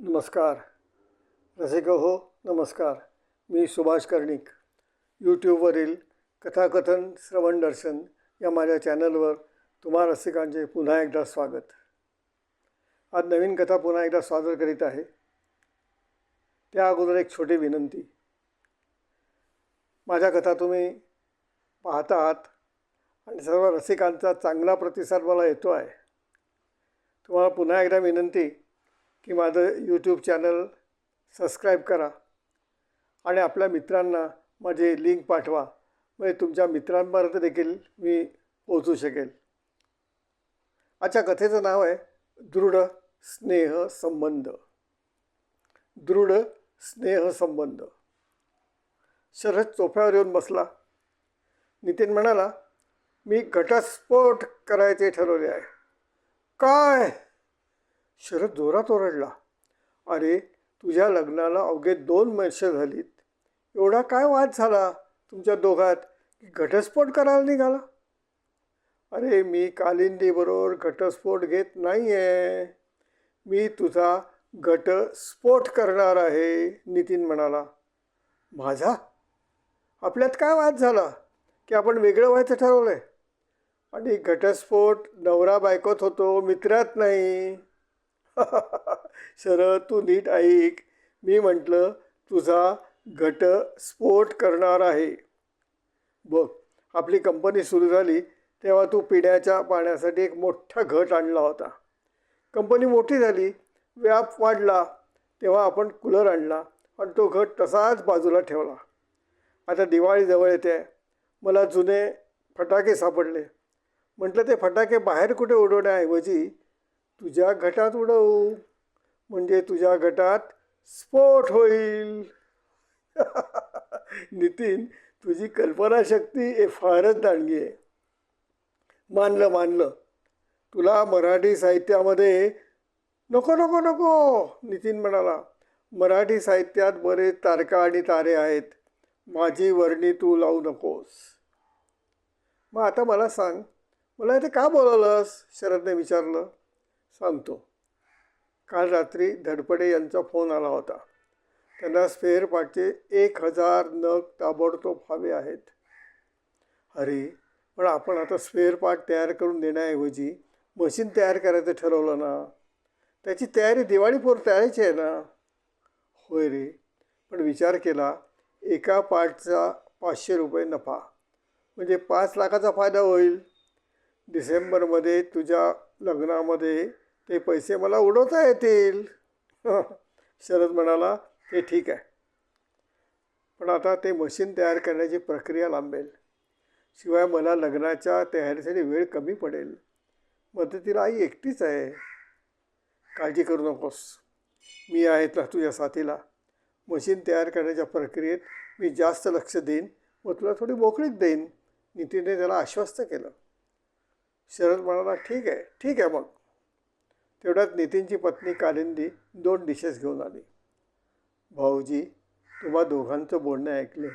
नमस्कार. रसिक हो नमस्कार. मी सुभाष कर्णिक. यूट्यूबवरील कथाकथन श्रवण दर्शन या माझ्या चॅनलवर तुम्हा रसिकांचे पुन्हा एकदा स्वागत. आज नवीन कथा पुन्हा एकदा सादर करीत आहे. त्या अगोदर एक छोटी विनंती. माझ्या कथा तुम्ही पाहता आहात आणि सर्व रसिकांचा चांगला प्रतिसाद मला येतो आहे. तुम्हाला पुन्हा एकदा विनंती की माझं यूट्यूब चॅनल सबस्क्राईब करा. आणि आपल्या मित्रांना माझे लिंक पाठवा. म्हणजे तुमच्या मित्रांपर्यंत देखील मी पोचू शकेल. आजच्या कथेचं नाव आहे दृढ स्नेह संबंध. दृढ स्नेह संबंध. शरद चोफ्यावर येऊन बसला. नितीन म्हणाला मी घटस्फोट करायचे ठरवले आहे. काय? शरद जोरात ओरडला अरे तुझ्या लग्नाला अवघे दोन वर्ष झालीत. एवढा काय वाद झाला? तुमच्या दोघात की घटस्फोट करायला निघाला? अरे मी कालिंदीबरोबर घटस्फोट घेत नाही आहे मी तुझा घटस्फोट करणार आहे नितीन म्हणाला. माझा? आपल्यात काय वाद झाला? की आपण वेगळं व्हायचं ठरवलं आहे आणि घटस्फोट नवरा बायकोत होतो मित्रात नाही. शरद तू नीट ऐक. मी म्हटलं तुझा घटस्फोट करणार आहे. बघ आपली कंपनी सुरू झाली तेव्हा तू पिण्याच्या पाण्यासाठी एक मोठा घट आणला होता. कंपनी मोठी झाली व्याप वाढला तेव्हा आपण कूलर आणला आणि तो घट तसाच बाजूला ठेवला. आता दिवाळी जवळ येते. आहे मला जुने फटाके सापडले. म्हटलं ते फटाके बाहेर कुठे उडवण्याऐवजी तुझ्या घटात उडवू. म्हणजे तुझ्या घटात स्फोट होईल. नितीन तुझी कल्पनाशक्ती हे फारच दांडगी आहे. मानलं मानलं. तुला मराठी साहित्यामध्ये नको नको नको नितीन म्हणाला. मराठी साहित्यात बरेच तारका आणि तारे आहेत. माझी वर्णी तू लावू नकोस. मग आता मला सांग मला इथे का बोलवलंस? शरदने विचारलं. सांगतो. काल रात्री धडपडे यांचा फोन आला होता. त्यांना स्पेअर पार्टचे एक हजार नग ताबडतोब हवे आहेत. अरे पण आपण आता स्पेअर पार्ट तयार करून देण्याऐवजी मशीन तयार करायचं ठरवलं ना? त्याची तयारी दिवाळीपूर तयारीची आहे ना? होय रे पण विचार केला एका पार्टचा पाचशे रुपये नफा. म्हणजे पाच लाखाचा फायदा होईल. डिसेंबरमध्ये तुझ्या लग्नामध्ये ते पैसे मला उडवता येतील. शरद म्हणाला ते ठीक आहे. पण आता ते मशीन तयार करण्याची प्रक्रिया लांबेल. शिवाय मला लग्नाच्या तयारीसाठी वेळ कमी पडेल. मदतीला आई एकटीच आहे. काळजी करू नकोस. मी आहेत ना तुझ्या साथीला. मशीन तयार करण्याच्या प्रक्रियेत मी जास्त लक्ष देईन व तुला थोडी मोकळीक देईन. नितीनने त्याला आश्वस्त केलं. शरद म्हणाला ठीक आहे ठीक आहे मग. तेवढ्यात नितीनची पत्नी कालिंदी दोन डिशेस घेऊन आली. भाऊजी तुम्हा दोघांचं बोलणं ऐकलं.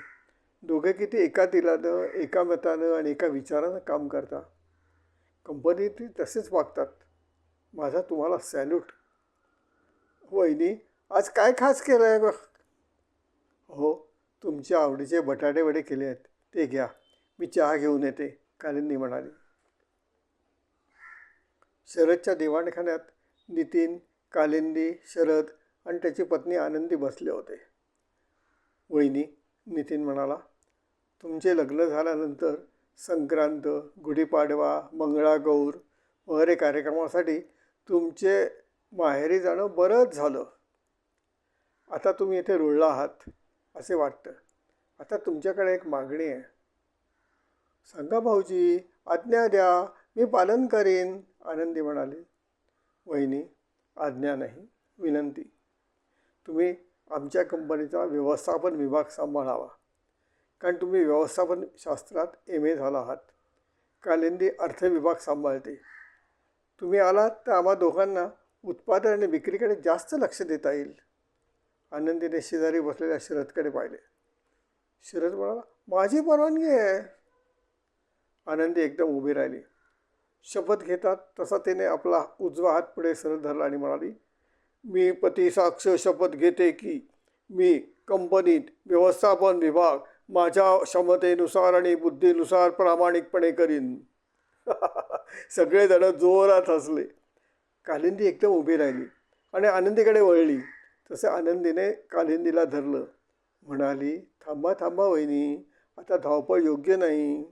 दोघे किती एका दिलानं एका मतानं आणि एका विचारानं काम करता. कंपनीत तसेच वागतात. माझा तुम्हाला सॅल्यूट वहिनी आज काय खास केलं आहे बघ? हो तुमच्या आवडीचे बटाटे वडे केले आहेत ते घ्या. मी चहा घेऊन येते कालिंदी म्हणाली. शरदच्या दिवाणखान्यात नितीन कालिंदी शरद आणि त्याची पत्नी आनंदी बसले होते. वहिनी नितीन म्हणाला तुमचे लग्न झाल्यानंतर संक्रांत गुढीपाडवा मंगळागौर वगैरे कार्यक्रमासाठी तुमचे माहेरी जाणं बरंच झालं. आता तुम्ही इथे रुळला आहात असे वाटतं. आता तुमच्याकडे एक मागणी आहे. सांगा भाऊजी आज्ञा द्या मी पालन करीन आनंदी म्हणाली. वहिनी आज्ञा नाही विनंती. तुम्ही आमच्या कंपनीचा व्यवस्थापन विभाग सांभाळावा. कारण तुम्ही व्यवस्थापन शास्त्रात एम ए झाला आहात. कालिंदी अर्थविभाग सांभाळते. तुम्ही आलात तर आम्हा दोघांना उत्पादन आणि विक्रीकडे जास्त लक्ष देता येईल. आनंदीने शेजारी बसलेल्या शरदकडे पाहिले. शरद म्हणाला माझी परवानगी आहे. आनंदी एकदम उभी राहिली. शपथ घेतात तसा तिने आपला उजवा हात पुढे सरळ धरला आणि म्हणाली मी पतीसाक्ष शपथ घेते की मी कंपनीत व्यवस्थापन विभाग माझ्या क्षमतेनुसार आणि बुद्धीनुसार प्रामाणिकपणे करीन. सगळेजण जोरात हसले. कालिंदी एकदम उभी राहिली आणि आनंदीकडे वळली. तसे आनंदीने कालिंदीला धरलं. म्हणाली थांबा थांबा वहिनी आता धावपळ योग्य नाही.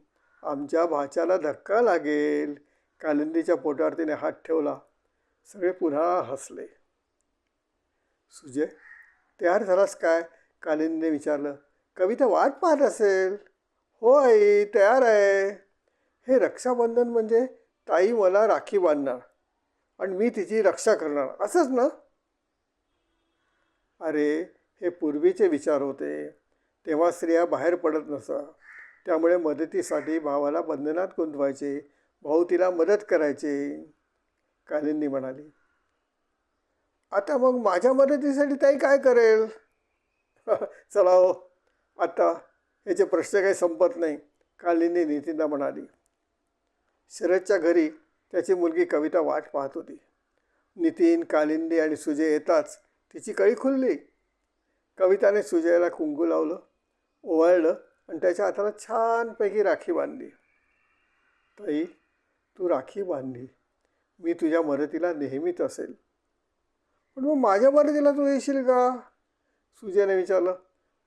आमच्या भाच्याला धक्का लागेल. कालिंदीच्या पोटावर तिने हात ठेवला. सगळे पुन्हा हसले. सुजय तयार झालास काय? कालिंदीने विचारलं. कविता वाट पाहत असेल. हो आई तयार आहे. हे रक्षाबंधन म्हणजे ताई मला राखी बांधणार आणि मी तिची रक्षा करणार. असंच ना? अरे हे पूर्वीचे विचार होते. तेव्हा स्त्रिया बाहेर पडत नसा. त्यामुळे मदतीसाठी भावाला बंधनात गुंतवायचे. भाऊ तिला मदत करायचे कालिंदी म्हणाली. आता मग माझ्या मदतीसाठी ताई काय करेल? चला हो आता याचे प्रश्न काही संपत नाही कालिंदी नितीनला म्हणाली. शरदच्या घरी त्याची मुलगी कविता वाट पाहत होती. नितीन कालिंदी आणि सुजय येताच तिची कळी खुलली. कविताने सुजयला कुंकू लावलं ओवाळलं आणि त्याच्या हाताला छानपैकी राखी बांधली. ताई तू राखी बांधली. मी तुझ्या मदतीला नेहमीच असेल. पण मग माझ्या मदतीला तू येशील का? सुजयने विचारलं.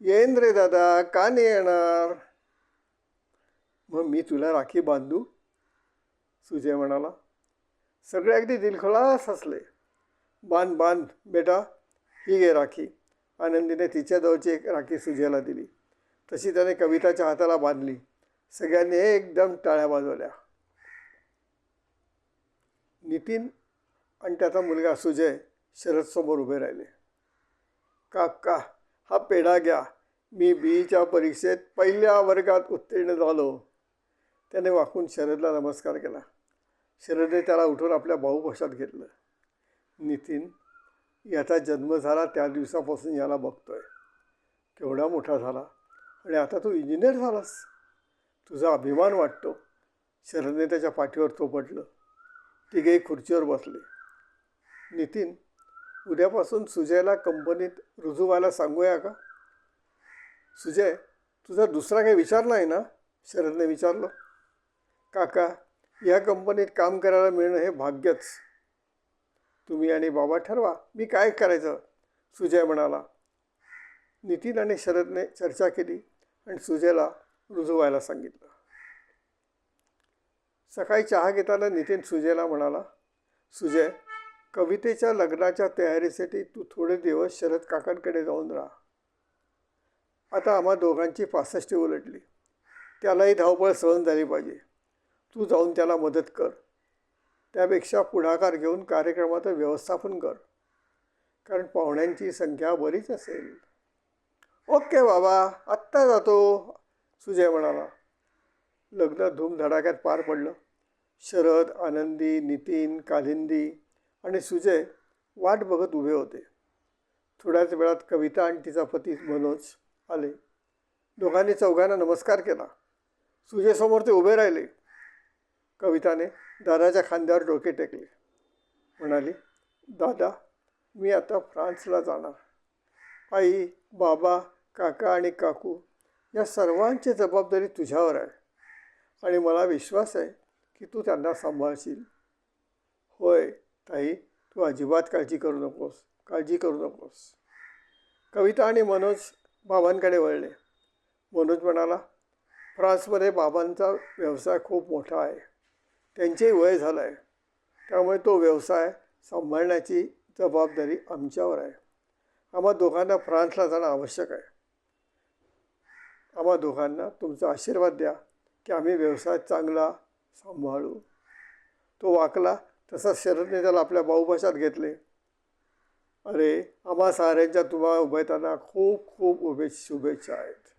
येईन रे दादा का नाही येणार? मग मी तुला राखी बांधू? सुजय म्हणाला. सगळे अगदी दिलखुलास हसले. बांध बांध बेटा ही घे राखी. आनंदीने तिच्या जवळची एक राखी सुजयला दिली. तशी त्याने कविताच्या हाताला बांधली. सगळ्यांनी एकदम टाळ्या वाजवल्या. नितीन आणि त्याचा मुलगा सुजय शरदसमोर उभे राहिले. काका हा पेढा घ्या. मी बीच्या परीक्षेत पहिल्या वर्गात उत्तीर्ण झालो. त्याने वाकून शरदला नमस्कार केला. शरदने त्याला उठून आपल्या भाऊपाशात घेतलं. नितीन याचा जन्म झाला त्या दिवसापासून याला बघतोय. केवढा मोठा झाला. आणि आता तू इंजिनियर झालास. तुझा अभिमान वाटतो. शरदने त्याच्या पाठीवर थोपटलं तिघे खुर्चीवर बसले. नितीन उद्यापासून सुजयला कंपनीत रुजू व्हायला सांगूया का? सुजय तुझा दुसरा काही विचार नाही ना? शरदने विचारलं. काका या कंपनीत काम करायला मिळणं हे भाग्यच. तुम्ही आणि बाबा ठरवा मी काय करायचं? सुजय म्हणाला. नितीन आणि शरदने चर्चा केली आणि सुजयला रुजू व्हायला सांगितलं. सकाळी चहा घेताना नितीन सुजयला म्हणाला सुजय कवितेच्या लग्नाच्या तयारीसाठी तू थोडे दिवस शरद काकांकडे जाऊन राहा. आता आम्हा दोघांची पासष्टी उलटली. त्यालाही धावपळ सहन झाली पाहिजे. तू जाऊन त्याला मदत कर. त्यापेक्षा पुढाकार घेऊन कार्यक्रमाचं व्यवस्थापन कर. कारण पाहुण्यांची संख्या बरीच असेल. ओके बाबा आत्ता जातो सुजय म्हणाला. लग्न धूमधडाक्यात पार पडलं. शरद आनंदी नितीन कालिंदी आणि सुजय वाट बघत उभे होते. थोड्याच वेळात कविता आणि तिचा पती मनोज आले. दोघांनी चौघांना नमस्कार केला. सुजयसमोर ते उभे राहिले. कविताने दादाच्या खांद्यावर डोके टेकले. म्हणाली दादा मी आता फ्रान्सला जाणार. आई बाबा काका आणि काकू या सर्वांची जबाबदारी तुझ्यावर आहे आणि मला विश्वास आहे की तू त्यांना सांभाळशील. होय ताई तू अजिबात काळजी करू नकोस. काळजी करू नकोस. कविता आणि मनोज बाबांकडे वळले. मनोज म्हणाला फ्रान्समध्ये बाबांचा व्यवसाय खूप मोठा आहे. त्यांचेही वय झालं आहे त्यामुळे तो व्यवसाय सांभाळण्याची जबाबदारी आमच्यावर आहे. आम्हा दोघांना फ्रान्सला जाणं आवश्यक आहे. आम्हा दोघांना तुमचा आशीर्वाद द्या की आम्ही व्यवसाय चांगला सांभाळू. तो वाकला तसा शरदने त्याला आपल्या बाहुभाषात घेतले. अरे आम्हा साऱ्यांच्या तुम्हाला उभयताना खूप खूप उभे शुभेच्छा आहेत.